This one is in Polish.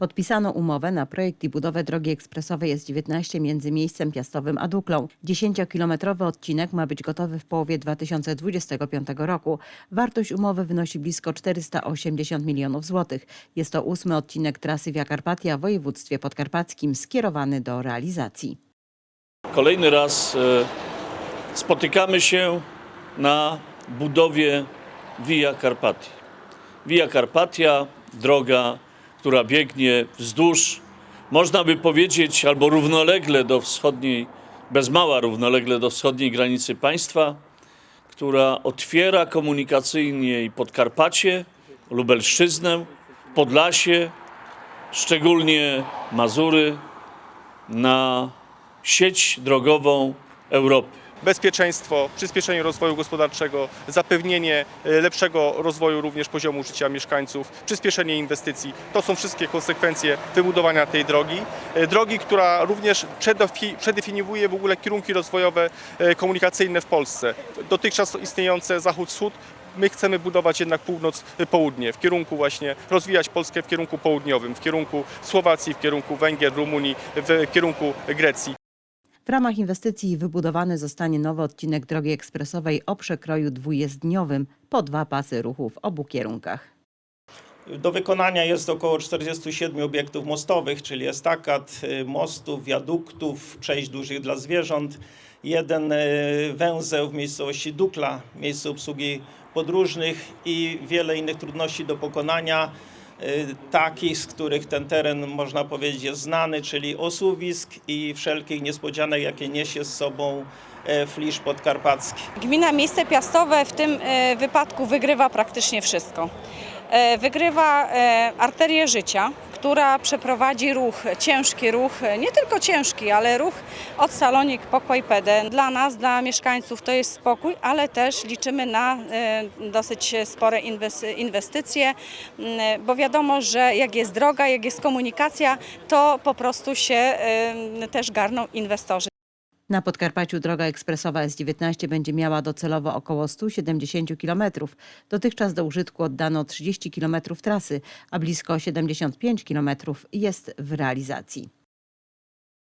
Podpisano umowę na projekt i budowę drogi ekspresowej S19 między miejscem Piastowym a Duklą. 10-kilometrowy odcinek ma być gotowy w połowie 2025 roku. Wartość umowy wynosi blisko 480 milionów złotych. Jest to ósmy odcinek trasy Via Carpatia w województwie podkarpackim skierowany do realizacji. Kolejny raz e, spotykamy się na budowie Via Carpatii. Via Carpatia, droga, która biegnie wzdłuż, można by powiedzieć, albo równolegle do wschodniej, bez mała równolegle do wschodniej granicy państwa, która otwiera komunikacyjnie i Podkarpacie, Lubelszczyznę, Podlasie, szczególnie Mazury, na sieć drogową Europy. Bezpieczeństwo, przyspieszenie rozwoju gospodarczego, zapewnienie e, lepszego rozwoju również poziomu życia mieszkańców, przyspieszenie inwestycji. To są wszystkie konsekwencje wybudowania tej drogi. E, Drogi, która również przedefi- przedefiniuje w ogóle kierunki rozwojowe e, komunikacyjne w Polsce. Dotychczas istniejące zachód-wschód My chcemy budować jednak północ-południe, w kierunku właśnie rozwijać Polskę w kierunku południowym, w kierunku Słowacji, w kierunku Węgier, Rumunii, w kierunku Grecji. Ramach inwestycji wybudowany zostanie nowy odcinek drogi ekspresowej o przekroju dwujezdniowym po dwa pasy ruchu w obu kierunkach. Do wykonania jest około 47 obiektów mostowych, czyli estakad, y, mostów, wiaduktów, przejść dużych dla zwierząt, jeden y, węzeł w miejscowości Dukla, miejsce obsługi podróżnych i wiele innych trudności do pokonania, takich, z których ten teren można powiedzieć jest znany, czyli osuwisk i wszelkich niespodzianek, jakie niesie z sobą e, flisz podkarpacki. Gmina Miejsce Piastowe w tym e, wypadku wygrywa praktycznie wszystko. E, Wygrywa e, arterię życia, która przeprowadzi ruch, ciężki ruch, e, nie tylko ciężki, ale ruch od Salonik po Kłajpedę. Dla nas, dla mieszkańców to jest spokój, ale też liczymy na dosyć spore inwes- inwestycje, m, bo wiadomo, że jak jest droga, jak jest komunikacja, to po prostu się też garną inwestorzy. Na Podkarpaciu droga ekspresowa S19 będzie miała docelowo około 170 km. Dotychczas do użytku oddano 30 km trasy, a blisko 75 km jest w realizacji.